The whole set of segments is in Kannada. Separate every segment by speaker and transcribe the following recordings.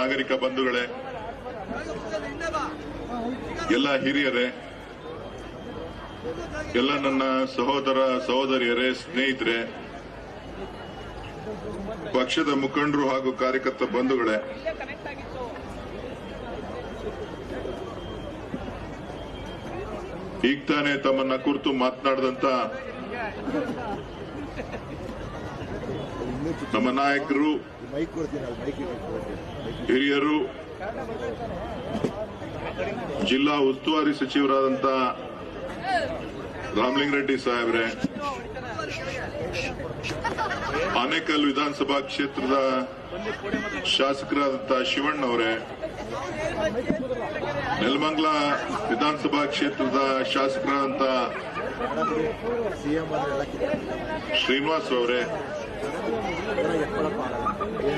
Speaker 1: ನಾಗರಿಕ ಬಂಧುಗಳೇ, ಎಲ್ಲ ಹಿರಿಯರೇ, ಎಲ್ಲ ನನ್ನ ಸಹೋದರ ಸಹೋದರಿಯರೇ, ಸ್ನೇಹಿತರೆ, ಪಕ್ಷದ ಮುಖಂಡರು ಹಾಗೂ ಕಾರ್ಯಕರ್ತ ಬಂಧುಗಳೇ, ಈಗ ತಾನೇ ತಮ್ಮನ್ನ ಕುರಿತು ಮಾತನಾಡಿದಂತ ನಮ್ಮ ನಾಯಕರು, ಹಿರಿಯರು, ಜಿಲ್ಲಾ ಉಸ್ತುವಾರಿ ಸಚಿವರಾದಂತ ರಾಮಲಿಂಗರೆಡ್ಡಿ ಸಾಹೇಬ್ರೆ, ಆನೇಕಲ್ ವಿಧಾನಸಭಾ ಕ್ಷೇತ್ರದ ಶಾಸಕರಾದಂತ ಶಿವಣ್ಣ ಅವರೇ, ನೆಲಮಂಗ್ಲ ವಿಧಾನಸಭಾ ಕ್ಷೇತ್ರದ ಶಾಸಕರಾದಂತ
Speaker 2: ಸಿಎಂ ಅಂದ್ರೆ ಎಲ್ಲ
Speaker 1: ಶ್ರೀನಿವಾಸ್ ಅವರೇ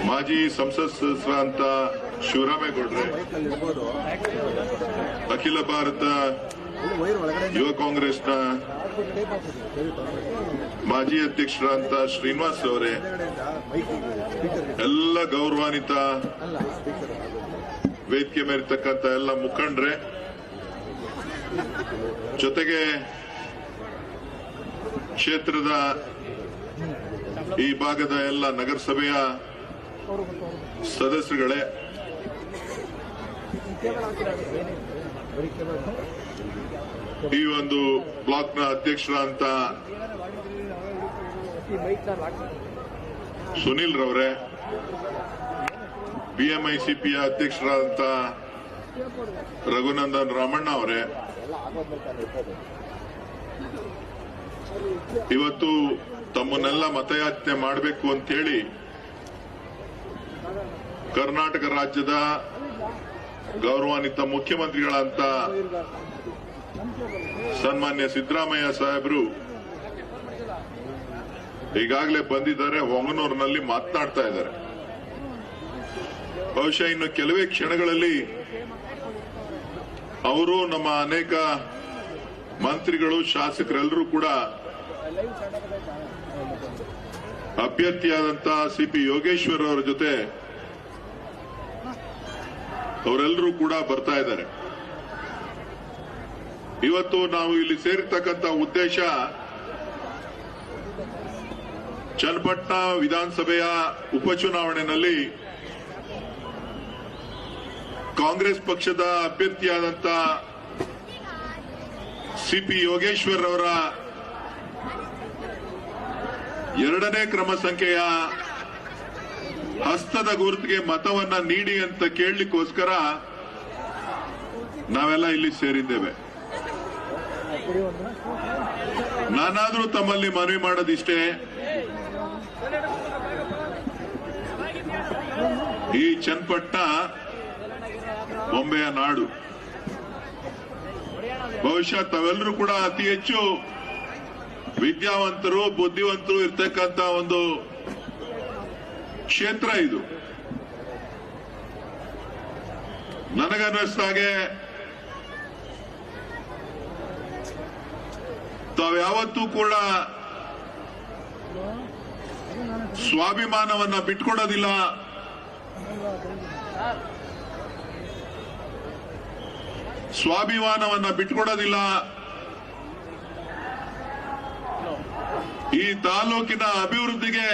Speaker 1: ಮಾಜಿ ಸಂಸತ್ ಸದಸ್ಯರಾದಂತ ಶಿವರಾಮೇಗೌಡ್ರೆ ಅಖಿಲ ಭಾರತ ಯುವ ಕಾಂಗ್ರೆಸ್ನ ಮಾಜಿ ಅಧ್ಯಕ್ಷರಾದಂತ ಶ್ರೀನಿವಾಸ್ ಅವರೇ, ಎಲ್ಲ ಗೌರವಾನ್ವಿತ ವೇದಿಕೆ ಮೇಲಿರ್ತಕ್ಕಂಥ ಎಲ್ಲ ಮುಖಂಡ್ರೆ, ಜೊತೆಗೆ ಕ್ಷೇತ್ರದ ಈ ಭಾಗದ ಎಲ್ಲ ನಗರಸಭೆಯ ಸದಸ್ಯರುಗಳೇ, ಈ ಒಂದು ಬ್ಲಾಕ್ನ ಅಧ್ಯಕ್ಷರಾದಂತ ಸುನಿಲ್ ರವರೇ, ಬಿಎಂಐಸಿಪಿಯ ಅಧ್ಯಕ್ಷರಾದಂತ ರಘುನಂದನ್ ರಾಮಣ್ಣ ಅವರೇ. ಇವತ್ತು ತಮ್ಮನ್ನೆಲ್ಲ ಮತಯಾಚನೆ ಮಾಡಬೇಕು ಅಂತೇಳಿ ಕರ್ನಾಟಕ ರಾಜ್ಯದ ಗೌರವಾನ್ವಿತ ಮುಖ್ಯಮಂತ್ರಿಗಳಂತ ಸನ್ಮಾನ್ಯ ಸಿದ್ದರಾಮಯ್ಯ ಸಾಹೇಬರು ಈಗಾಗಲೇ ಬಂದಿದ್ದಾರೆ, ಹೊಂಗನೂರಿನಲ್ಲಿ ಮಾತನಾಡ್ತಾ ಇದ್ದಾರೆ. ಬಹುಶಃ ಇನ್ನು ಕೆಲವೇ ಕ್ಷಣಗಳಲ್ಲಿ ಅವರು ನಮ್ಮ ಅನೇಕ ಮಂತ್ರಿಗಳು, ಶಾಸಕರೆಲ್ಲರೂ ಕೂಡ ಅಭ್ಯರ್ಥಿಯಾದಂತ ಸಿಪಿ ಯೋಗೇಶ್ವರ್ ಅವರ ಜೊತೆ ಅವರೆಲ್ಲರೂ ಕೂಡ ಬರ್ತಾ ಇದ್ದಾರೆ. ಇವತ್ತು ನಾವು ಇಲ್ಲಿ ಸೇರಿರ್ತಕ್ಕಂಥ ಉದ್ದೇಶ ಚನ್ನಪಟ್ಟಣ ವಿಧಾನಸಭೆಯ ಉಪಚುನಾವಣೆಯಲ್ಲಿ ಕಾಂಗ್ರೆಸ್ ಪಕ್ಷದ ಅಭ್ಯರ್ಥಿಯಾದಂತ ಸಿಪಿ ಯೋಗೇಶ್ವರ್ ಅವರ ಎರಡನೇ ಕ್ರಮ ಸಂಖ್ಯೆಯ ಹಸ್ತದ ಗುರುತಿಗೆ ಮತವನ್ನ ನೀಡಿ ಅಂತ ಕೇಳಲಿಕ್ಕೋಸ್ಕರ ನಾವೆಲ್ಲ ಇಲ್ಲಿ ಸೇರಿದ್ದೇವೆ. ನಾನಾದ್ರೂ ತಮ್ಮಲ್ಲಿ ಮನವಿ ಮಾಡೋದಿಷ್ಟೇ. ಈ ಚನ್ನಪಟ್ಟಣ ಬೊಂಬೆಯ ನಾಡು. ಬಹುಶಃ ತಾವೆಲ್ಲರೂ ಕೂಡ ಅತಿ ಹೆಚ್ಚು ವಿದ್ಯಾವಂತರು ಬುದ್ಧಿವಂತರು ಇರ್ತಕ್ಕಂತ ಒಂದು ಕ್ಷೇತ್ರ ಇದು. ನನಗನ್ನಿಸ್ದಾಗೆ ತಾವ್ಯಾವತ್ತೂ ಕೂಡ ಸ್ವಾಭಿಮಾನವನ್ನ ಬಿಟ್ಕೊಡೋದಿಲ್ಲ. ಸ್ವಾಭಿಮಾನವನ್ನ ಬಿಟ್ಕೊಡೋದಿಲ್ಲ. ಈ ತಾಲೂಕಿನ ಅಭಿವೃದ್ಧಿಗೆ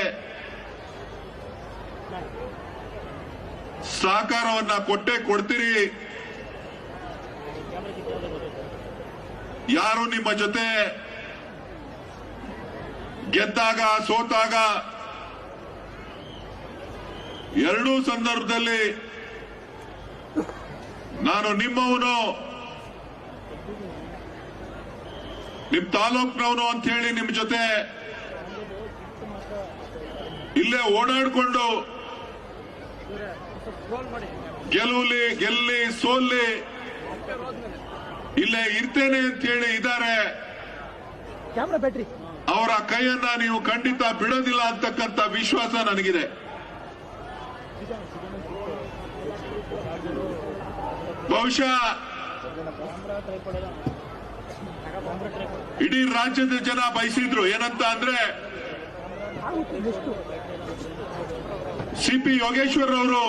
Speaker 1: ಸಹಕಾರವನ್ನ ಕೊಟ್ಟೆ ಕೊಡ್ತೀರಿ. ಯಾರು ನಿಮ್ಮ ಜೊತೆ ಗೆದ್ದಾಗ, ಸೋತಾಗ, ಎರಡೂ ಸಂದರ್ಭದಲ್ಲಿ ನಾನು ನಿಮ್ಮವನು, ನಿಮ್ ತಾಲೂಕ್ನವನು ಅಂತ ಹೇಳಿ ನಿಮ್ ಜೊತೆ ಇಲ್ಲೇ ಓಡಾಡಿಕೊಂಡು ಗೆಲುವಲಿ ಗೆಲ್ಲಿ ಸೋಲ್ಲಿ ಇಲ್ಲೇ ಇರ್ತೇನೆ ಅಂತ ಹೇಳಿ ಇದ್ದಾರೆ. ಅವರ ಕೈಯನ್ನ ನೀವು ಖಂಡಿತ ಬಿಡೋದಿಲ್ಲ ಅಂತಕ್ಕಂಥ ವಿಶ್ವಾಸ ನನಗಿದೆ. ಬಹುಶಃ ಇಡೀ ರಾಜ್ಯದ ಜನ ಬಯಸಿದ್ರು. ಏನಂತ ಅಂದ್ರೆ
Speaker 3: ಎಷ್ಟು
Speaker 1: ಸಿ ಪಿ ಯೋಗೇಶ್ವರ್ ಅವರು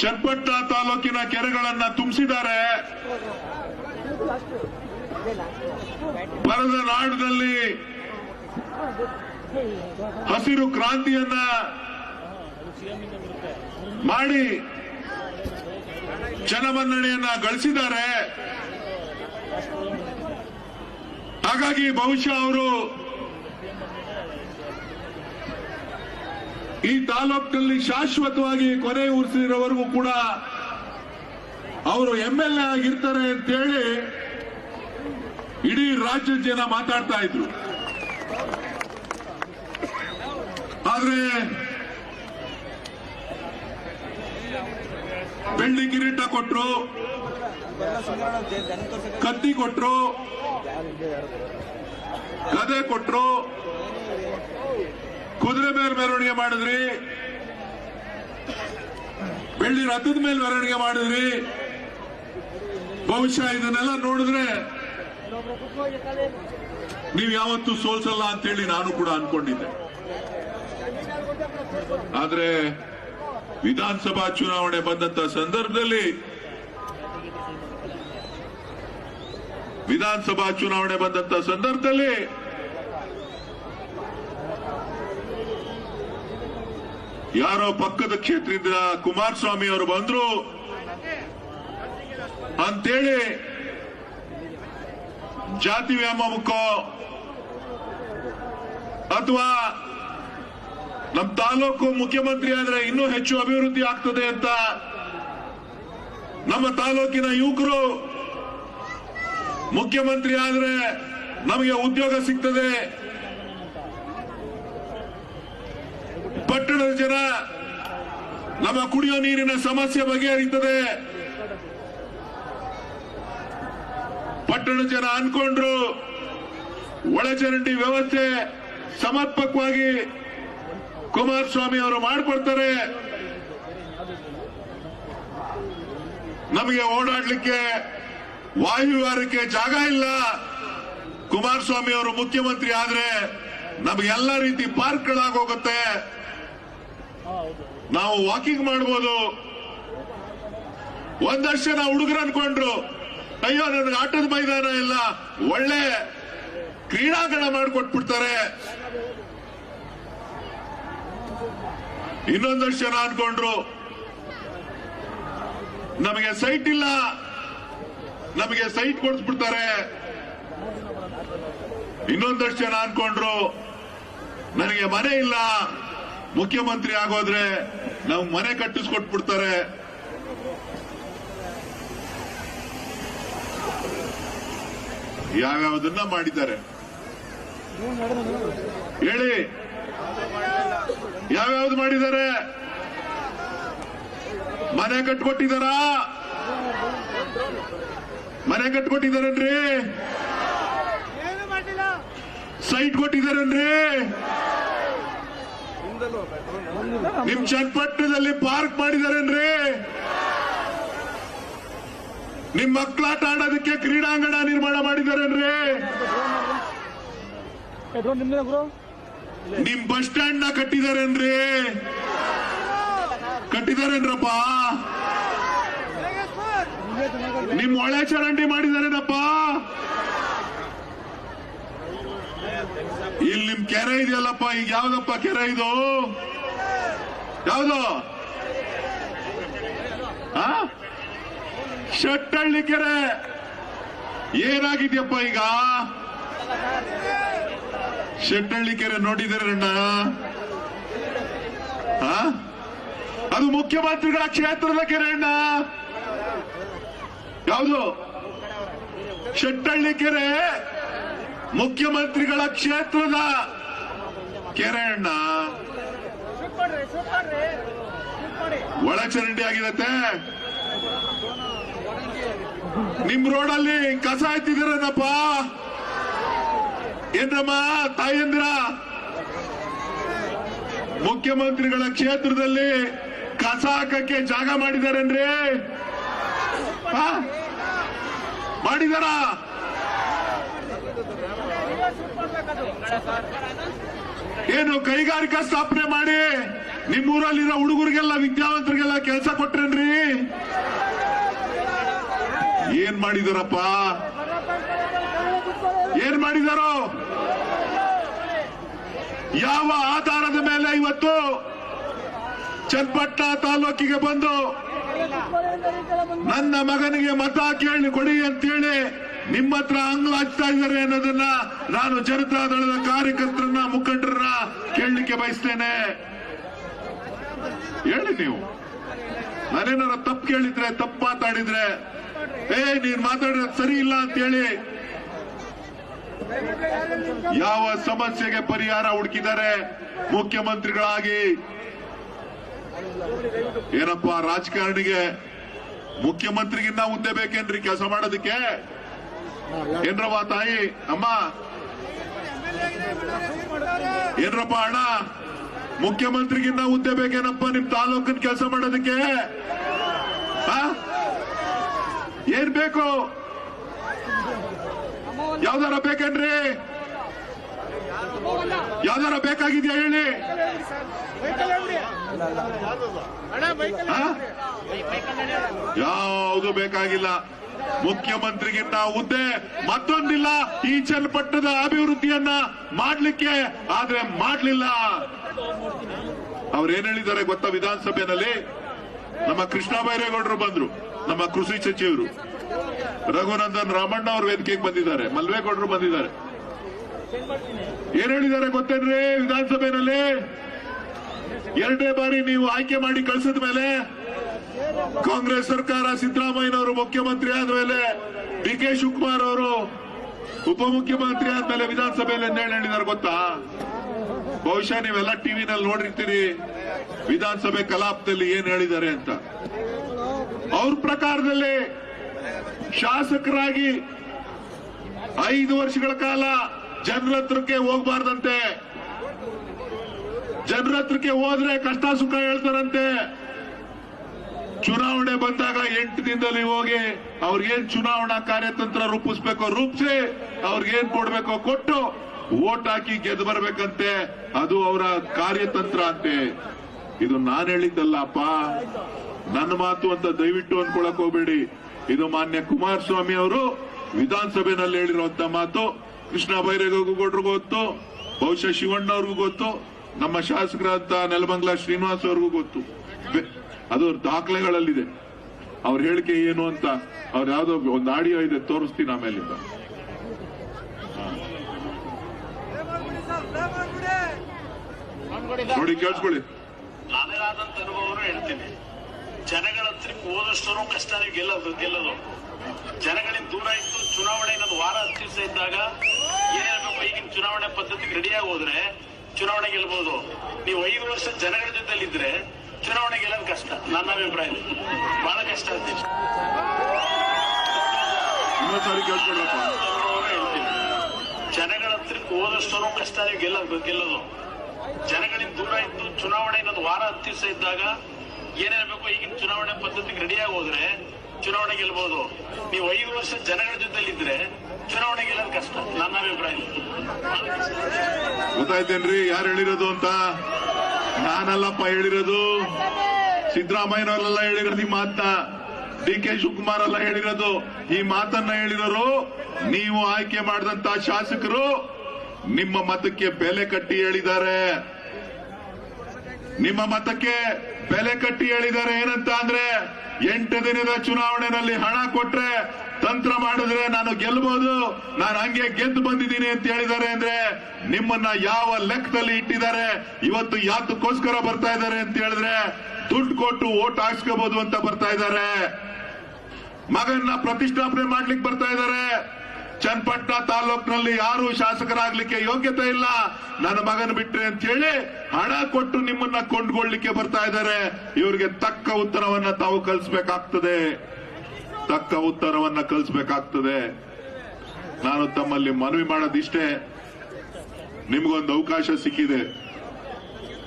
Speaker 1: ಚನ್ನಪಟ್ಟಣ ತಾಲೂಕಿನ ಕೆರೆಗಳನ್ನ ತುಂಬಿಸಿದ್ದಾರೆ. ಬರದ ನಾಡಿನಲ್ಲಿ ಹಸಿರು ಕ್ರಾಂತಿಯನ್ನ ಮಾಡಿ ಜನಮನ್ನಣೆಯನ್ನ ಗಳಿಸಿದ್ದಾರೆ. ಹಾಗಾಗಿ ಬಹುಶಃ ಅವರು ಈ ತಾಲೂಕಿನಲ್ಲಿ ಶಾಶ್ವತವಾಗಿ ಕೊನೆ ಉರಿಸಿರೋವರೆಗೂ ಕೂಡ ಅವರು ಎಂ ಎಲ್ ಎ ಆಗಿರ್ತಾರೆ ಅಂತೇಳಿ ಇಡೀ ರಾಜ್ಯದ ಜನ ಮಾತಾಡ್ತಾ ಇದ್ರು. ಆದ್ರೆ ಬೆಳ್ಳಿ ಕಿರೀಟ ಕೊಟ್ರು, ಕತ್ತಿ ಕೊಟ್ರು, ಗದೆ ಕೊಟ್ರು ಕುದುರೆ ಮೇಲೆ ಮೆರವಣಿಗೆ ಮಾಡಿದ್ರಿ? ಬೆಳ್ಳಿ ರಥದ ಮೇಲೆ ಮೆರವಣಿಗೆ ಮಾಡಿದ್ರಿ? ಬಹುಶಃ ಇದನ್ನೆಲ್ಲ ನೋಡಿದ್ರೆ ನೀವು ಯಾವತ್ತೂ ಸೋಲ್ಸಲ್ಲ ಅಂತೇಳಿ ನಾನು ಕೂಡ ಅನ್ಕೊಂಡಿದ್ದೆ. ಆದ್ರೆ ವಿಧಾನಸಭಾ ಚುನಾವಣೆ ಬಂದಂತ ಸಂದರ್ಭದಲ್ಲಿ ವಿಧಾನಸಭಾ ಚುನಾವಣೆ ಬಂದಂತ ಸಂದರ್ಭದಲ್ಲಿ ಯಾರೋ ಪಕ್ಕದ ಕ್ಷೇತ್ರದಿಂದ ಕುಮಾರಸ್ವಾಮಿ ಅವರು ಬಂದ್ರು. ಅಂತೇಳಿ ಜಾತಿ ವ್ಯಾಮೋಹಕ್ಕೋ ಅಥವಾ ನಮ್ಮ ತಾಲೂಕು ಮುಖ್ಯಮಂತ್ರಿ ಆದ್ರೆ ಇನ್ನೂ ಹೆಚ್ಚು ಅಭಿವೃದ್ಧಿ ಆಗ್ತದೆ ಅಂತ ನಮ್ಮ ತಾಲೂಕಿನ ಯುವಕರು ಮುಖ್ಯಮಂತ್ರಿ ಆದ್ರೆ ನಮಗೆ ಉದ್ಯೋಗ ಸಿಗ್ತದೆ. ಪಟ್ಟಣದ ಜನ ನಮ್ಮ ಕುಡಿಯೋ ನೀರಿನ ಸಮಸ್ಯೆ ಬಗೆಹರಿತದೆ. ಪಟ್ಟಣ ಜನ ಅನ್ಕೊಂಡ್ರು ಒಳಚರಂಡಿ ವ್ಯವಸ್ಥೆ ಸಮರ್ಪಕವಾಗಿ ಕುಮಾರಸ್ವಾಮಿ ಅವರು ಮಾಡಿಕೊಡ್ತಾರೆ. ನಮಗೆ ಓಡಾಡ್ಲಿಕ್ಕೆ ವಾಯುವಾರಕ್ಕೆ ಜಾಗ ಇಲ್ಲ. ಕುಮಾರಸ್ವಾಮಿ ಅವರು ಮುಖ್ಯಮಂತ್ರಿ ಆದ್ರೆ ನಮಗೆಲ್ಲ ರೀತಿ ಪಾರ್ಕ್ಗಳಾಗೋಗುತ್ತೆ. ನಾವು ವಾಕಿಂಗ್ ಮಾಡ್ಬೋದು. ಒಂದಷ್ಟು ಜನ ಹುಡುಗರು ಅನ್ಕೊಂಡ್ರು, ಅಯ್ಯೋ, ನನಗೆ ಆಟದ ಮೈದಾನ ಇಲ್ಲ, ಒಳ್ಳೆ ಕ್ರೀಡಾಂಗಣ ಮಾಡಿಕೊಟ್ಬಿಡ್ತಾರೆ. ಇನ್ನೊಂದಷ್ಟು ಜನ ಅನ್ಕೊಂಡ್ರು, ನಮಗೆ ಸೈಟ್ ಇಲ್ಲ, ನಮಗೆ ಸೈಟ್ ಕೊಡಿಸ್ಬಿಡ್ತಾರೆ. ಇನ್ನೊಂದಷ್ಟು ಜನ ಅನ್ಕೊಂಡ್ರು, ನನಗೆ ಮನೆ ಇಲ್ಲ ಮುಖ್ಯಮಂತ್ರಿ ಆಗೋದ್ರೆ ನಾವು ಮನೆ ಕಟ್ಟಿಸ್ಕೊಟ್ಬಿಡ್ತಾರೆ. ಯಾವ್ಯಾವ್ದನ್ನ ಮಾಡಿದ್ದಾರೆ? ಹೇಳಿ. ಯಾವ್ಯಾವ್ದು ಮಾಡಿದ್ದಾರೆ? ಮನೆ ಕಟ್ಕೊಟ್ಟಿದಾರಾ ಮನೆ ಕಟ್ಕೊಟ್ಟಿದಾರನ್ರಿ ಸೈಟ್ ಕೊಟ್ಟಿದಾರನ್ರಿ ನಿಮ್ ಚನ್ನಪಟ್ಟಣದಲ್ಲಿ ಪಾರ್ಕ್ ಮಾಡಿದಾರೇನ್ರಿ? ನಿಮ್ ಮಕ್ಕಳಾಟ ಆಡೋದಕ್ಕೆ ಕ್ರೀಡಾಂಗಣ ನಿರ್ಮಾಣ ಮಾಡಿದಾರೇನ್ರಿ? ನಿಮ್ ಬಸ್ ಸ್ಟ್ಯಾಂಡ್ನ ಕಟ್ಟಿದಾರೇನ್ರಿ? ಕಟ್ಟಿದಾರೇನ್ರಪ್ಪ? ನಿಮ್ ಒಳೆ ಚರಂಡಿ ಮಾಡಿದಾರೇನಪ್ಪ? ಇಲ್ಲಿ ನಿಮ್ ಕೆರೆ ಇದೆಯಲ್ಲಪ್ಪ, ಈಗ ಯಾವ್ದಪ್ಪ ಕೆರೆ ಇದು? ಯಾವ್ದು? ಶಟ್ಟಳ್ಳಿ ಕೆರೆ. ಏನಾಗಿದ್ಯಪ್ಪ ಈಗ? ಶೆಟ್ಟಳ್ಳಿ ಕೆರೆ ನೋಡಿದಾರಣ್ಣ? ಅದು ಮುಖ್ಯಮಂತ್ರಿಗಳ ಕ್ಷೇತ್ರದ ಕೆರೆ ಅಣ್ಣ. ಯಾವುದು? ಶೆಟ್ಟಳ್ಳಿ ಕೆರೆ. ಮುಖ್ಯಮಂತ್ರಿಗಳ ಕ್ಷೇತ್ರದ ಕೆರೆಯಣ್ಣ. ಒಳಚರಂಡಿ ಆಗಿರತ್ತೆ ನಿಮ್ ರೋಡಲ್ಲಿ ಕಸ ಎತ್ತಿದಿರನಪ್ಪ ಏನಮ್ಮ ತಾಯಂದ್ರ ಮುಖ್ಯಮಂತ್ರಿಗಳ ಕ್ಷೇತ್ರದಲ್ಲಿ ಕಸ ಹಾಕಕ್ಕೆ ಜಾಗ ಮಾಡಿದಾರೇನ್ರಿ? ಮಾಡಿದಾರ? ಏನು ಕೈಗಾರಿಕಾ ಸ್ಥಾಪನೆ ಮಾಡಿ ನಿಮ್ಮೂರಲ್ಲಿರೋ ಹುಡುಗರಿಗೆಲ್ಲ, ವಿದ್ಯಾವಂತರಿಗೆಲ್ಲ ಕೆಲಸ ಕೊಟ್ರೇನ್ರಿ? ಏನ್ ಮಾಡಿದಾರಪ್ಪ? ಏನ್ ಮಾಡಿದಾರೋ? ಯಾವ ಆಧಾರದ ಮೇಲೆ ಇವತ್ತು ಚನ್ನಪಟ್ಟಣ ತಾಲೂಕಿಗೆ ಬಂದು ನನ್ನ ಮಗನಿಗೆ ಮತ ಕೇಳಿ ಕೊಡಿ ಅಂತೇಳಿ ನಿಮ್ಮ ಹತ್ರ ಅಂಗ್ಲ ಹಚ್ತಾ ಇದ್ದಾರೆ ಅನ್ನೋದನ್ನ ನಾನು ಜನತಾ ದಳದ ಕಾರ್ಯಕರ್ತರನ್ನ, ಮುಖಂಡರನ್ನ ಕೇಳಲಿಕ್ಕೆ ಬಯಸ್ತೇನೆ. ಹೇಳಿ ನೀವು. ನಾನೇನಾರ ತಪ್ಪು ಕೇಳಿದ್ರೆ, ತಪ್ಪು ಮಾತಾಡಿದ್ರೆ, ಏ, ನೀನ್ ಮಾತಾಡಿದ್ರೆ ಸರಿ ಇಲ್ಲ ಅಂತೇಳಿ ಯಾವ ಸಮಸ್ಯೆಗೆ ಪರಿಹಾರ ಹುಡುಕಿದ್ದಾರೆ ಮುಖ್ಯಮಂತ್ರಿಗಳಾಗಿ? ಏನಪ್ಪ, ರಾಜಕಾರಣಿಗೆ ಮುಖ್ಯಮಂತ್ರಿಗಿನ್ನ ಹುದ್ದೆ ಬೇಕೇನ್ರಿ? ಕೆಲಸ ಮಾಡೋದಕ್ಕೆ? ಏನ್ರವ್ವ ತಾಯಿ ಅಮ್ಮ. ಏನ್ರಪ್ಪ ಅಣ್ಣ ಮುಖ್ಯಮಂತ್ರಿಗಿಂತ ಹುದ್ದೆ ಬೇಕೇನಪ್ಪ? ನಿಮ್ ತಾಲೂಕಿನ ಕೆಲಸ ಮಾಡೋದಕ್ಕೆ? ಏನ್ ಬೇಕು? ಯಾವ್ದಾರ ಬೇಕೇನ್ರಿ? ಯಾವ್ದಾರ ಬೇಕಾಗಿದ್ಯಾ ಹೇಳಿ? ಯಾವುದು ಬೇಕಾಗಿಲ್ಲ. ಮುಖ್ಯಮಂತ್ರಿಗಿನ್ನ ಹುದ್ದೆ, ಮತ್ತೊಂದಿಲ್ಲ ಈ ಚನ್ನಪಟ್ಟಣದ ಅಭಿವೃದ್ಧಿಯನ್ನ ಮಾಡ್ಲಿಕ್ಕೆ, ಆದ್ರೆ ಮಾಡ್ಲಿಲ್ಲ. ಅವ್ರು ಏನ್ ಹೇಳಿದ್ದಾರೆ ಗೊತ್ತಾ ವಿಧಾನಸಭೆಯಲ್ಲಿ? ನಮ್ಮ ಕೃಷ್ಣ ಬೈರೇಗೌಡರು ಬಂದ್ರು, ನಮ್ಮ ಕೃಷಿ ಸಚಿವರು. ರಘುನಂದನ್ ರಾಮಣ್ಣ ಅವ್ರ ವೇದಿಕೆಗೆ ಬಂದಿದ್ದಾರೆ ಮಲ್ವೇಗೌಡರು ಬಂದಿದ್ದಾರೆ. ಏನ್ ಹೇಳಿದ್ದಾರೆ ಗೊತ್ತೇನ್ರಿ ವಿಧಾನಸಭೆಯಲ್ಲಿ? ಎರಡನೇ ಬಾರಿ ನೀವು ಆಯ್ಕೆ ಮಾಡಿ ಕಳಿಸಿದ ಮೇಲೆ ಕಾಂಗ್ರೆಸ್ ಸರ್ಕಾರ ಸಿದ್ದರಾಮಯ್ಯನವರು ಮುಖ್ಯಮಂತ್ರಿ ಆದ್ಮೇಲೆ ಡಿ ಕೆ ಶಿವಕುಮಾರ್ ಅವರು ಉಪಮುಖ್ಯಮಂತ್ರಿ ಆದ್ಮೇಲೆ ವಿಧಾನಸಭೆಯಲ್ಲಿ ಏನ್ ಹೇಳಿದಾರೆ ಗೊತ್ತಾ? ಬಹುಶಃ ನೀವೆಲ್ಲ ಟಿವಿನಲ್ಲಿ ನೋಡಿರ್ತೀರಿ ವಿಧಾನಸಭೆ ಕಲಾಪದಲ್ಲಿ ಏನ್ ಹೇಳಿದ್ದಾರೆ ಅಂತ. ಅವ್ರ ಪ್ರಕಾರದಲ್ಲಿ ಶಾಸಕರಾಗಿ ಐದು ವರ್ಷಗಳ ಕಾಲ ಜನರ ಹತ್ರಕ್ಕೆ ಹೋಗ್ಬಾರ್ದಂತೆ. ಜನರ ಹತ್ರಕ್ಕೆ ಹೋದ್ರೆ ಕಷ್ಟ ಸುಖ ಹೇಳ್ತಾರಂತೆ. ಚುನಾವಣೆ ಬಂದಾಗ ಎಂಟು ದಿನದಲ್ಲಿ ಹೋಗಿ ಅವ್ರಿಗೇನ್ ಚುನಾವಣಾ ಕಾರ್ಯತಂತ್ರ ರೂಪಿಸ್ಬೇಕೋ ರೂಪಿಸಿ, ಅವ್ರಿಗೇನ್ ಕೊಡ್ಬೇಕೋ ಕೊಟ್ಟು ಓಟ್ ಹಾಕಿ ಗೆದ್ದು ಬರ್ಬೇಕಂತೆ, ಅದು ಅವರ ಕಾರ್ಯತಂತ್ರ ಅಂತೆ. ಇದು ನಾನು ಹೇಳಿದ್ದಲ್ಲಪ್ಪ. ನನ್ನ ಮಾತು ಅಂತ ದಯವಿಟ್ಟು ಅನ್ಕೊಳಕ್ ಹೋಗ್ಬೇಡಿ. ಇದು ಮಾನ್ಯ ಕುಮಾರಸ್ವಾಮಿ ಅವರು ವಿಧಾನಸಭೆನಲ್ಲಿ ಹೇಳಿರುವಂತ ಮಾತು. ಕೃಷ್ಣ ಬೈರೇಗೌಡರಿಗೂ ಗೊತ್ತು ಬಹುಶಃ ಶಿವಣ್ಣ ಅವ್ರಿಗೂ ಗೊತ್ತು. ನಮ್ಮ ಶಾಸಕರಾದ ನೆಲಮಂಗಲ ಶ್ರೀನಿವಾಸ್ ಅವ್ರಿಗೂ ಗೊತ್ತು. ಅದು ದಾಖಲೆಗಳಲ್ಲಿದೆ. ಅವ್ರ ಹೇಳಿಕೆ ಏನು ಅಂತ ಅವ್ರ ಯಾವ್ದೋ ಒಂದು ಆಡಿಯೋ ಇದೆ ತೋರಿಸ್ತೀನಿ ಆಮೇಲೆ ನೋಡಿ ಕೇಳಿಸ್ಕೊಳ್ಳಿ.
Speaker 4: ನಾನೇನಾದಂತ ಅನುಭವನು ಹೇಳ್ತೀನಿ. ಜನಗಳ ಹತ್ರಕ್ಕೆ ಹೋದಷ್ಟು ಕಷ್ಟ ಗೆಲ್ಲದು ಗೆಲ್ಲೋದು. ಜನಗಳಿಂದ ದೂರ ಇತ್ತು ಚುನಾವಣೆ ಇನ್ನೊಂದು ವಾರ ಹತ್ತು ದಿವಸ ಇದ್ದಾಗ ಏನೇನು ಈಗಿನ ಚುನಾವಣೆ ಪದ್ಧತಿಗೆ ರೆಡಿಯಾಗಿ ಹೋದ್ರೆ ಚುನಾವಣೆ ಗೆಲ್ಬಹುದು ನೀವು ಐದು ವರ್ಷ ಜನಗಳ ಜೊತೆಲಿದ್ರೆ ಚುನಾವಣೆ ಗೆಲ್ಲೋದು ಕಷ್ಟ. ನನ್ನ ಅಭಿಪ್ರಾಯ ಬಹಳ ಕಷ್ಟ ಆಗ್ತದೆ ಜನಗಳ ಹತ್ರಕ್ಕೆ ಹೋದಷ್ಟು ಕಷ್ಟ ನೀವು ಗೆಲ್ಲೋದು ಗೆಲ್ಲೋದು. ಜನಗಳಿಂದ ದೂರ ಇದ್ದು ಚುನಾವಣೆ ಇನ್ನೊಂದು ವಾರ ಹತ್ತು ದಿವಸ ಇದ್ದಾಗ ಏನೇನಬೇಕು ಈಗಿನ ಚುನಾವಣೆ ಪದ್ಧತಿಗೆ ರೆಡಿಯಾಗಿ ಹೋದ್ರೆ ಚುನಾವಣೆ ಗೆಲ್ಬಹುದು ನೀವು ಐದು ವರ್ಷ ಜನಗಳ ಜೊತೆಲಿದ್ರೆ ಚುನಾವಣೆ ಗೆಲ್ಲೋದು ಕಷ್ಟ. ನನ್ನ ಅಭಿಪ್ರಾಯ
Speaker 1: ಗೊತ್ತಾಯ್ತೇನ್ರಿ? ಯಾರು ಹೇಳಿರೋದು ಅಂತ? ನಾನಲ್ಲಪ್ಪ ಹೇಳಿರೋದು. ಸಿದ್ದರಾಮಯ್ಯನವರೆಲ್ಲ ಹೇಳಿರೋದು ಈ ಮಾತನ್ನ ಡಿ ಕೆ ಶಿವಕುಮಾರ್ ಅಲ್ಲ ಹೇಳಿರೋದು. ಈ ಮಾತನ್ನ ಹೇಳಿರೋರು, ನೀವು ಆಯ್ಕೆ ಮಾಡಿದಂತ ಶಾಸಕರು ನಿಮ್ಮ ಮತಕ್ಕೆ ಬೆಲೆ ಕಟ್ಟಿ ಹೇಳಿದ್ದಾರೆ. ನಿಮ್ಮ ಮತಕ್ಕೆ ಬೆಲೆ ಕಟ್ಟಿ ಹೇಳಿದ್ದಾರೆ ಏನಂತ ಅಂದ್ರೆ ಎಂಟು ದಿನದ ಚುನಾವಣೆಯಲ್ಲಿ ಹಣ ಕೊಟ್ರೆ ತಂತ್ರ ಮಾಡಿದ್ರೆ ನಾನು ಗೆಲ್ಬಹುದು ನಾನು ಹಂಗೆ ಗೆದ್ದು ಬಂದಿದ್ದೀನಿ ಅಂತ ಹೇಳಿದ್ದಾರೆ ಅಂದ್ರೆ ನಿಮ್ಮನ್ನ ಯಾವ ಲೆಕ್ಕದಲ್ಲಿ ಇಟ್ಟಿದ್ದಾರೆ, ಇವತ್ತು ಯಾತಕ್ಕೋಸ್ಕರ ಬರ್ತಾ ಇದ್ದಾರೆ ಅಂತ ಹೇಳಿದ್ರೆ ದುಡ್ಡು ಕೊಟ್ಟು ಓಟ್ ಹಾಕ್ಸ್ಕೋಬಹುದು ಅಂತ ಬರ್ತಾ ಇದ್ದಾರೆ. ಮಗನ್ನ ಪ್ರತಿಷ್ಠಾಪನೆ ಮಾಡ್ಲಿಕ್ಕೆ ಬರ್ತಾ ಇದ್ದಾರೆ. ಚನ್ನಪಟ್ಟಣ ತಾಲೂಕಿನಲ್ಲಿ ಯಾರು ಶಾಸಕರಾಗ್ಲಿಕ್ಕೆ ಯೋಗ್ಯತೆ ಇಲ್ಲ. ನನ್ನ ಮಗನ ಬಿಟ್ರೆ ಅಂತ ಹೇಳಿ ಹಣ ಕೊಟ್ಟು ನಿಮ್ಮನ್ನ ಕೊಂಡ್ಕೊಳ್ಳಿಕ್ಕೆ ಬರ್ತಾ ಇದ್ದಾರೆ. ಇವರಿಗೆ ತಕ್ಕ ಉತ್ತರವನ್ನ ತಾವು ಕಲಿಸ್ಬೇಕಾಗ್ತದೆ. ತಕ್ಕ ಉತ್ತರವನ್ನ ಕಲಿಸಬೇಕಾಗ್ತದೆ. ನಾನು ತಮ್ಮಲ್ಲಿ ಮನವಿ ಮಾಡೋದಿಷ್ಟೇ. ನಿಮಗೊಂದು ಅವಕಾಶ ಸಿಕ್ಕಿದೆ.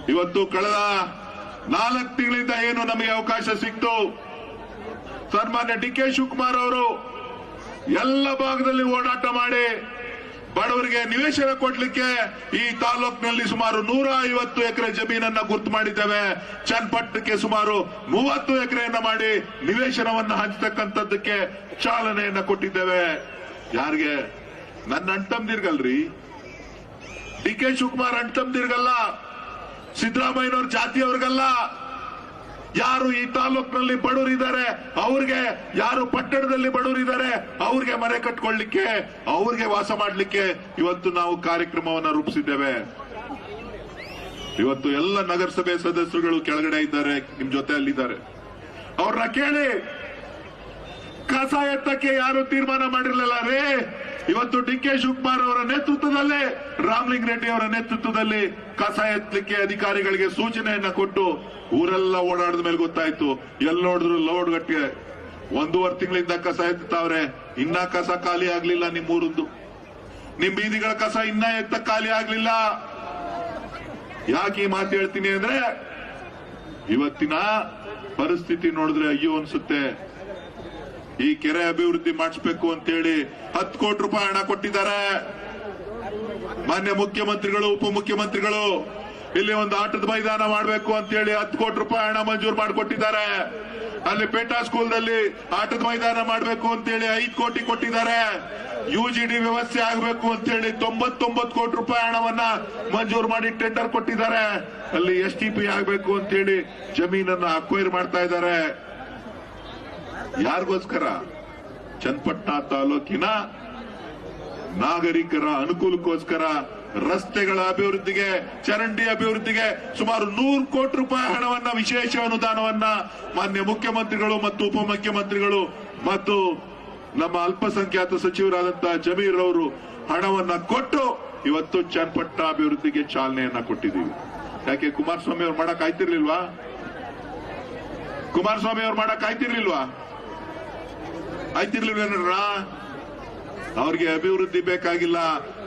Speaker 1: ಇವತ್ತು ಕಳೆದ ನಾಲ್ಕು ತಿಂಗಳಿಂದ ಏನು ನಮಗೆ ಅವಕಾಶ ಸಿಕ್ತು? ಸನ್ಮಾನ್ಯ ಡಿ ಕೆ ಶಿವಕುಮಾರ್ ಅವರು ಎಲ್ಲ ಭಾಗದಲ್ಲಿ ಓಡಾಟ ಮಾಡಿ ಬಡವರಿಗೆ ನಿವೇಶನ ಕೊಡ್ಲಿಕ್ಕೆ ಈ ತಾಲೂಕಿನಲ್ಲಿ ಸುಮಾರು ನೂರ ಐವತ್ತು ಎಕರೆ ಜಮೀನನ್ನ ಗುರ್ತು ಮಾಡಿದ್ದೇವೆ. ಚನ್ನಪಟ್ಟಣಕ್ಕೆ ಸುಮಾರು ಮೂವತ್ತು ಎಕರೆಯನ್ನ ಮಾಡಿ ನಿವೇಶನವನ್ನ ಹಂಚತಕ್ಕಂಥದ್ದಕ್ಕೆ ಚಾಲನೆಯನ್ನ ಕೊಟ್ಟಿದ್ದೇವೆ. ಯಾರಿಗೆ? ನನ್ನ ಅಂಟಂದಿರ್ಗಲ್ರಿ ಡಿ ಕೆ ಶಿವಕುಮಾರ್ ಅಂಟಂದಿರ್ಗಲ್ಲ ಸಿದ್ದರಾಮಯ್ಯನವ್ರ ಜಾತಿಯವ್ರಿಗಲ್ಲ. ಯಾರು ಈ ತಾಲೂಕಿನಲ್ಲಿ ಬಡವರಿದ್ದಾರೆ, ಅವ್ರಿಗೆ ಯಾರು ಪಟ್ಟಣದಲ್ಲಿ ಬಡವರಿದ್ದಾರೆ, ಅವ್ರಿಗೆ ಮನೆ ಕಟ್ಕೊಳ್ಳಿಕ್ಕೆ, ಅವ್ರಿಗೆ ವಾಸ ಮಾಡ್ಲಿಕ್ಕೆ ಇವತ್ತು ನಾವು ಕಾರ್ಯಕ್ರಮವನ್ನ ರೂಪಿಸಿದ್ದೇವೆ. ಇವತ್ತು ಎಲ್ಲ ನಗರಸಭೆ ಸದಸ್ಯರುಗಳು ಕೆಳಗಡೆ ಇದ್ದಾರೆ, ನಿಮ್ ಜೊತೆ ಅಲ್ಲಿದ್ದಾರೆ. ಅವ್ರನ್ನ ಕೇಳಿ ಕಸ ಎತ್ತಕ್ಕೆ ಯಾರು ತೀರ್ಮಾನ ಮಾಡಿರ್ಲಿಲ್ಲ ರೀ? ಇವತ್ತು ಡಿ ಕೆ ಶಿವಕುಮಾರ್ ಅವರ ನೇತೃತ್ವದಲ್ಲಿ ರಾಮಲಿಂಗ ರೆಡ್ಡಿ ಅವರ ನೇತೃತ್ವದಲ್ಲಿ ಕಸ ಎತ್ತಲಿಕ್ಕೆ ಅಧಿಕಾರಿಗಳಿಗೆ ಸೂಚನೆಯನ್ನ ಕೊಟ್ಟು ಊರೆಲ್ಲ ಓಡಾಡಿದ ಮೇಲೆ ಗೊತ್ತಾಯ್ತು. ಎಲ್ಲಿ ನೋಡಿದ್ರು ಲೋಡ್ ಗಟ್ಟಿಗೆ. ಒಂದೂವರೆ ತಿಂಗಳಿಂದ ಕಸ ಎತ್ತಾವ್ರೆ ಇನ್ನ ಕಸ ಖಾಲಿ ಆಗ್ಲಿಲ್ಲ ಊರದ್ದು ನಿಮ್ ಬೀದಿಗಳ ಕಸ ಇನ್ನ ಎತ್ತ ಖಾಲಿ ಆಗ್ಲಿಲ್ಲ. ಯಾಕೆ ಈ ಮಾತು ಹೇಳ್ತೀನಿ ಅಂದ್ರೆ, ಇವತ್ತಿನ ಪರಿಸ್ಥಿತಿ ನೋಡಿದ್ರೆ ಅಯ್ಯೋ ಅನ್ಸುತ್ತೆ. ಈ ಕೆರೆ ಅಭಿವೃದ್ಧಿ ಮಾಡಿಸ್ಬೇಕು ಅಂತೇಳಿ ಹತ್ತು ಕೋಟಿ ರೂಪಾಯಿ ಹಣ ಕೊಟ್ಟಿದ್ದಾರೆ. ಮಾನ್ಯ ಮುಖ್ಯಮಂತ್ರಿಗಳು, ಉಪಮುಖ್ಯಮಂತ್ರಿಗಳು ಇಲ್ಲಿ ಒಂದು ಆಟದ ಮೈದಾನ ಮಾಡಬೇಕು ಅಂತೇಳಿ ಹತ್ತು ಕೋಟಿ ರೂಪಾಯಿ ಹಣ ಮಂಜೂರು ಮಾಡಿಕೊಟ್ಟಿದ್ದಾರೆ. ಅಲ್ಲಿ ಪೇಟಾ ಸ್ಕೂಲ್ನಲ್ಲಿ ಆಟದ ಮೈದಾನ ಮಾಡಬೇಕು ಅಂತೇಳಿ ಐದು ಕೋಟಿ ಕೊಟ್ಟಿದ್ದಾರೆ. ಯುಜಿಡಿ ವ್ಯವಸ್ಥೆ ಆಗಬೇಕು ಅಂತೇಳಿ ತೊಂಬತ್ತೊಂಬತ್ತು ಕೋಟಿ ರೂಪಾಯಿ ಹಣವನ್ನ ಮಂಜೂರು ಮಾಡಿ ಟೆಂಡರ್ ಕೊಟ್ಟಿದ್ದಾರೆ. ಅಲ್ಲಿ ಎಸ್ ಟಿ ಪಿ ಆಗಬೇಕು ಅಂತೇಳಿ ಜಮೀನನ್ನ ಅಕ್ವೈರ್ ಮಾಡ್ತಾ ಇದ್ದಾರೆ. ಯಾರಿಗೋಸ್ಕರ? ಚನ್ನಪಟ್ಟಣ ತಾಲೂಕಿನ ನಾಗರಿಕರ ಅನುಕೂಲಕ್ಕೋಸ್ಕರ ರಸ್ತೆಗಳ ಅಭಿವೃದ್ಧಿಗೆ, ಚರಂಡಿ ಅಭಿವೃದ್ಧಿಗೆ ಸುಮಾರು ನೂರು ಕೋಟಿ ರೂಪಾಯಿ ಹಣವನ್ನ, ವಿಶೇಷ ಅನುದಾನವನ್ನ ಮಾನ್ಯ ಮುಖ್ಯಮಂತ್ರಿಗಳು ಮತ್ತು ಉಪಮುಖ್ಯಮಂತ್ರಿಗಳು ಮತ್ತು ನಮ್ಮ ಅಲ್ಪಸಂಖ್ಯಾತ ಸಚಿವರಾದಂತಹ ಜಮೀರ್ ಅವರು ಹಣವನ್ನ ಕೊಟ್ಟು ಇವತ್ತು ಚನ್ನಪಟ್ಟಣ ಅಭಿವೃದ್ಧಿಗೆ ಚಾಲನೆಯನ್ನ ಕೊಟ್ಟಿದ್ದೀವಿ. ಯಾಕೆ ಕುಮಾರಸ್ವಾಮಿ ಅವ್ರು ಮಾಡಕ್ ಆಯ್ತಿರ್ಲಿಲ್ವಾ? ಕುಮಾರಸ್ವಾಮಿ ಅವ್ರು ಮಾಡಕ್ ಆಯ್ತಿರ್ಲಿಲ್ವಾ? ಆಯ್ತಿರ್ಲಿಲ್ವೇನ್ರ ಅವ್ರಿಗೆ ಅಭಿವೃದ್ಧಿ ಬೇಕಾಗಿಲ್ಲ.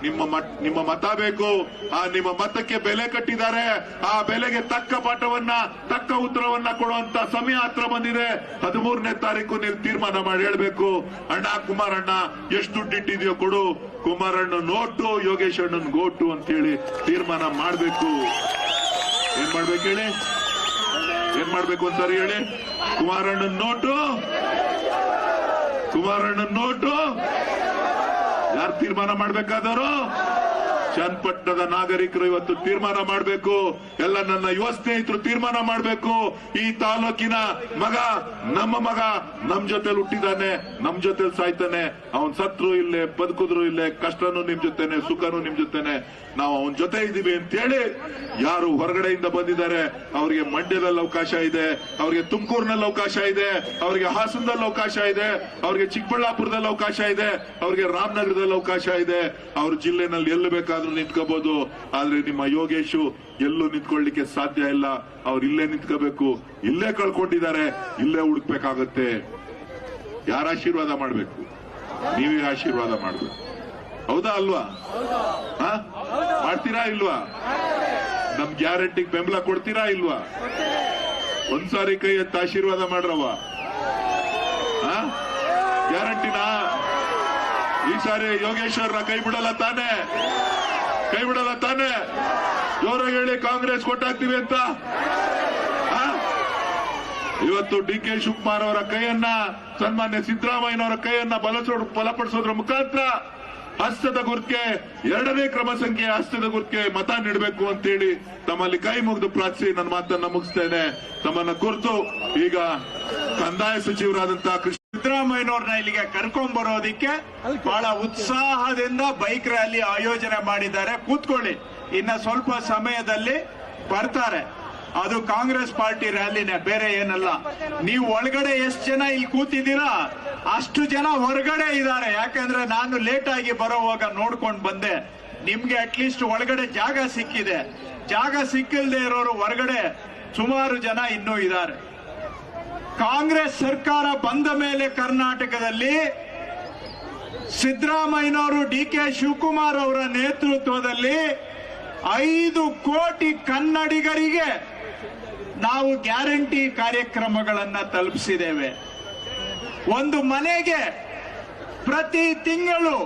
Speaker 1: ನಿಮ್ಮ ನಿಮ್ಮ ಮತ ಬೇಕು. ಆ, ನಿಮ್ಮ ಮತಕ್ಕೆ ಬೆಲೆ ಕಟ್ಟಿದ್ದಾರೆ. ಆ ಬೆಲೆಗೆ ತಕ್ಕ ಪಾಠವನ್ನ, ತಕ್ಕ ಉತ್ತರವನ್ನ ಕೊಡುವಂತ ಸಮಯ ಹತ್ರ ಬಂದಿದೆ. ಹದಿಮೂರನೇ ತಾರೀಕು ನೀವು ತೀರ್ಮಾನ ಮಾಡಿ ಹೇಳ್ಬೇಕು. ಅಣ್ಣ, ಕುಮಾರಣ್ಣ, ಎಷ್ಟು ದುಡ್ಡು ಇಟ್ಟಿದೆಯೋ ಕೊಡು. ಕುಮಾರಣ್ಣ ನೋಟು, ಯೋಗೇಶ್ ಅಣ್ಣನ್ ಗೋಟು ಅಂತೇಳಿ ತೀರ್ಮಾನ ಮಾಡ್ಬೇಕು. ಏನ್ ಮಾಡ್ಬೇಕು ಹೇಳಿ? ಏನ್ ಮಾಡ್ಬೇಕು ಅಂತಾರೆ ಹೇಳಿ? ಕುಮಾರಣ್ಣನ್ ನೋಟು? ಕುಮಾರಣ್ಣನ್ ನೋಟು? ತೀರ್ಮಾನ ಮಾಡ್ಬೇಕಾದವರು? ಚನ್ನಪಟ್ಟಣದ ನಾಗರಿಕರು ಇವತ್ತು ತೀರ್ಮಾನ ಮಾಡಬೇಕು. ಎಲ್ಲ ನನ್ನ ಯುವ ಸ್ನೇಹಿತರು ತೀರ್ಮಾನ ಮಾಡಬೇಕು. ಈ ತಾಲೂಕಿನ ಮಗ, ನಮ್ಮ ಮಗ ನಮ್ ಜೊತೆಲಿ ಹುಟ್ಟಿದಾನೆ. ನಮ್ ಜೊತೆಲಿ ಸಾಯ್ತಾನೆ. ಅವನ್ ಸತ್ರು ಇಲ್ಲೇ, ಬದುಕುದ್ರು ಇಲ್ಲೇ, ಕಷ್ಟನೂ ನಿಮ್ ಜೊತೆನೆ, ಸುಖನೂ ನಿಮ್ ಜೊತೆನೆ. ನಾವು ಅವನ ಜೊತೆ ಇದೀವಿ ಅಂತೇಳಿ ಯಾರು ಹೊರಗಡೆಯಿಂದ ಬಂದಿದ್ದಾರೆ, ಅವರಿಗೆ ಮಂಡ್ಯದಲ್ಲಿ ಅವಕಾಶ ಇದೆ, ಅವರಿಗೆ ತುಮಕೂರಿನಲ್ಲಿ ಅವಕಾಶ ಇದೆ, ಅವರಿಗೆ ಹಾಸನದಲ್ಲಿ ಅವಕಾಶ ಇದೆ, ಅವರಿಗೆ ಚಿಕ್ಕಬಳ್ಳಾಪುರದಲ್ಲಿ ಅವಕಾಶ ಇದೆ, ಅವರಿಗೆ ರಾಮನಗರದಲ್ಲಿ ಅವಕಾಶ ಇದೆ. ಅವ್ರ ಜಿಲ್ಲೆನಲ್ಲಿ ಎಲ್ಲಿ ಬೇಕಾದ್ರೂ ನಿಂತ್ಕೋಬಹುದು ಆದ್ರೆ ನಿಮ್ಮ ಯೋಗೇಶು ಎಲ್ಲೂ ನಿಂತ್ಕೊಳ್ಳಿಕ್ಕೆ ಸಾಧ್ಯ ಇಲ್ಲ. ಅವ್ರು ಇಲ್ಲೇ ನಿಂತ್ಕೋಬೇಕು. ಇಲ್ಲೇ ಕಳ್ಕೊಂಡಿದ್ದಾರೆ. ಇಲ್ಲೇ ಹುಡುಕ್ಬೇಕಾಗತ್ತೆ. ಯಾರ ಆಶೀರ್ವಾದ ಮಾಡ್ಬೇಕು? ನೀವೇ ಆಶೀರ್ವಾದ ಮಾಡ್ಬೇಕು. ಹೌದಾ ಅಲ್ವಾ? ಮಾಡ್ತೀರಾ ಇಲ್ವಾ? ನಮ್ ಗ್ಯಾರಂಟಿಗೆ ಬೆಂಬಲ ಕೊಡ್ತೀರಾ ಇಲ್ವಾ? ಒಂದ್ಸಾರಿ ಕೈ ಎತ್ತ ಆಶೀರ್ವಾದ ಮಾಡ್ರವ್ವ? ಗ್ಯಾರಂಟಿನಾ? ಈ ಸಾರಿ ಯೋಗೇಶ್ವರ ಕೈ ಬಿಡಲ್ಲ ತಾನೆ? ಕೈ ಬಿಡಲ್ಲ ತಾನೆ? ಜೋರಾಗಿ ಹೇಳಿ ಕಾಂಗ್ರೆಸ್ ಕೊಟ್ಟಾಗ್ತೀವಿ ಅಂತ. ಇವತ್ತು ಡಿ ಕೆ ಶಿವಕುಮಾರ್ ಅವರ ಕೈಯನ್ನ, ಸನ್ಮಾನ್ಯ ಸಿದ್ದರಾಮಯ್ಯನವರ ಕೈಯನ್ನ ಬಲಸೋಡ್ ಬಲಪಡಿಸೋದ್ರ ಮುಖಾಂತರ ಹಸ್ತದ ಗುರ್ಕೆ, ಎರಡನೇ ಕ್ರಮ ಸಂಖ್ಯೆ ಹಸ್ತದ ಗುರ್ಕೆ ಮತ ನೀಡಬೇಕು ಅಂತೇಳಿ ತಮ್ಮಲ್ಲಿ ಕೈ ಮುಗಿದು ಪ್ರಾರ್ಥಿಸಿ ನನ್ನ ಮಾತನ್ನ ಮುಗಿಸ್ತೇನೆ. ತಮ್ಮನ್ನ ಕುರಿತು ಈಗ ಕಂದಾಯ ಸಚಿವರಾದಂತಹ ಕೃಷ್ಣ
Speaker 5: ಸಿದ್ದರಾಮಯ್ಯನವ್ರನ್ನ ಇಲ್ಲಿಗೆ ಕರ್ಕೊಂಡ್ ಬರೋದಿಕ್ಕೆ ಬಹಳ ಉತ್ಸಾಹದಿಂದ ಬೈಕ್ ರ್ಯಾಲಿ ಆಯೋಜನೆ ಮಾಡಿದ್ದಾರೆ. ಕೂತ್ಕೊಳ್ಳಿ. ಇನ್ನ ಸ್ವಲ್ಪ ಸಮಯದಲ್ಲಿ ಬರ್ತಾರೆ. ಅದು ಕಾಂಗ್ರೆಸ್ ಪಾರ್ಟಿ ರ್ಯಾಲಿನೇ ಬೇರೆ ಏನಲ್ಲ. ನೀವು ಒಳಗಡೆ ಎಷ್ಟು ಜನ ಇಲ್ಲಿ ಕೂತಿದ್ದೀರಾ? ಅಷ್ಟು ಜನ ಹೊರಗಡೆ ಇದ್ದಾರೆ. ಯಾಕಂದ್ರೆ ನಾನು ಲೇಟ್ ಆಗಿ ಬರೋವಾಗ ನೋಡ್ಕೊಂಡು ಬಂದೆ. ನಿಮ್ಗೆ ಅಟ್ಲೀಸ್ಟ್ ಒಳಗಡೆ ಜಾಗ ಸಿಕ್ಕಿದೆ. ಜಾಗ ಸಿಕ್ಕಿಲ್ದೆ ಇರೋರು ಹೊರಗಡೆ ಸುಮಾರು ಜನ ಇನ್ನೂ ಇದ್ದಾರೆ. ಕಾಂಗ್ರೆಸ್ ಸರ್ಕಾರ ಬಂದ ಮೇಲೆ ಕರ್ನಾಟಕದಲ್ಲಿ ಸಿದ್ದರಾಮಯ್ಯನವರು ಡಿ ಕೆ ಶಿವಕುಮಾರ್ ಅವರ ನೇತೃತ್ವದಲ್ಲಿ ಐದು ಕೋಟಿ ಕನ್ನಡಿಗರಿಗೆ ನಾವು ಗ್ಯಾರಂಟಿ ಕಾರ್ಯಕ್ರಮಗಳನ್ನು ತಲುಪಿಸಿದ್ದೇವೆ. ಒಂದು ಮನೆಗೆ ಪ್ರತಿ ತಿಂಗಳು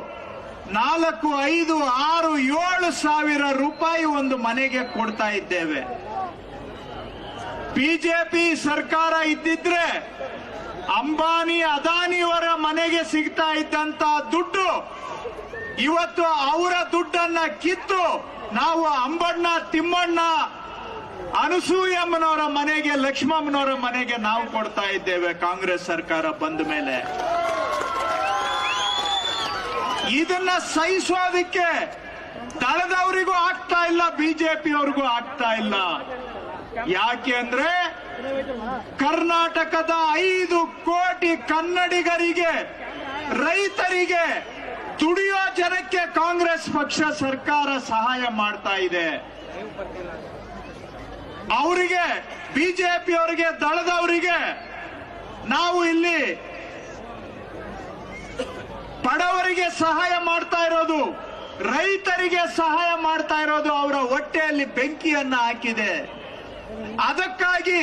Speaker 5: ನಾಲ್ಕು, ಐದು, ಆರು, ಏಳು ಸಾವಿರ ರೂಪಾಯಿ ಒಂದು ಮನೆಗೆ ಕೊಡ್ತಾ ಇದ್ದೇವೆ. ಬಿಜೆಪಿ ಸರ್ಕಾರ ಇದ್ದಿದ್ರೆ ಅಂಬಾನಿ ಅದಾನಿಯವರ ಮನೆಗೆ ಸಿಗ್ತಾ ಇದ್ದಂತ ದುಡ್ಡು ಇವತ್ತು ಅವರ ದುಡ್ಡನ್ನ ಕಿತ್ತು ನಾವು ಅಂಬಣ್ಣ, ತಿಮ್ಮಣ್ಣ, ಅನಸೂಯಮ್ಮನವರ ಮನೆಗೆ, ಲಕ್ಷ್ಮಮ್ಮನವರ ಮನೆಗೆ ನಾವು ಕೊಡ್ತಾ ಇದ್ದೇವೆ ಕಾಂಗ್ರೆಸ್ ಸರ್ಕಾರ ಬಂದ ಮೇಲೆ. ಇದನ್ನ ಸಹಿಸೋದಕ್ಕೆ ದಳದವರಿಗೂ ಆಗ್ತಾ ಇಲ್ಲ, ಬಿಜೆಪಿಯವರಿಗೂ ಆಗ್ತಾ ಇಲ್ಲ. ಯಾಕೆ ಅಂದ್ರೆ ಕರ್ನಾಟಕದ ಐದು ಕೋಟಿ ಕನ್ನಡಿಗರಿಗೆ, ರೈತರಿಗೆ ತುಡಿಯೋ ಜನಕ್ಕೆ ಕಾಂಗ್ರೆಸ್ ಪಕ್ಷ ಸರ್ಕಾರ ಸಹಾಯ ಮಾಡ್ತಾ ಇದೆ. ಅವರಿಗೆ, ಬಿಜೆಪಿಯವರಿಗೆ, ದಳದವರಿಗೆ ನಾವು ಇಲ್ಲಿ ಬಡವರಿಗೆ ಸಹಾಯ ಮಾಡ್ತಾ ಇರೋದು, ರೈತರಿಗೆ ಸಹಾಯ ಮಾಡ್ತಾ ಇರೋದು ಅವರ ಹೊಟ್ಟೆಯಲ್ಲಿ ಬೆಂಕಿಯನ್ನ ಹಾಕಿದೆ. ಅದಕ್ಕಾಗಿ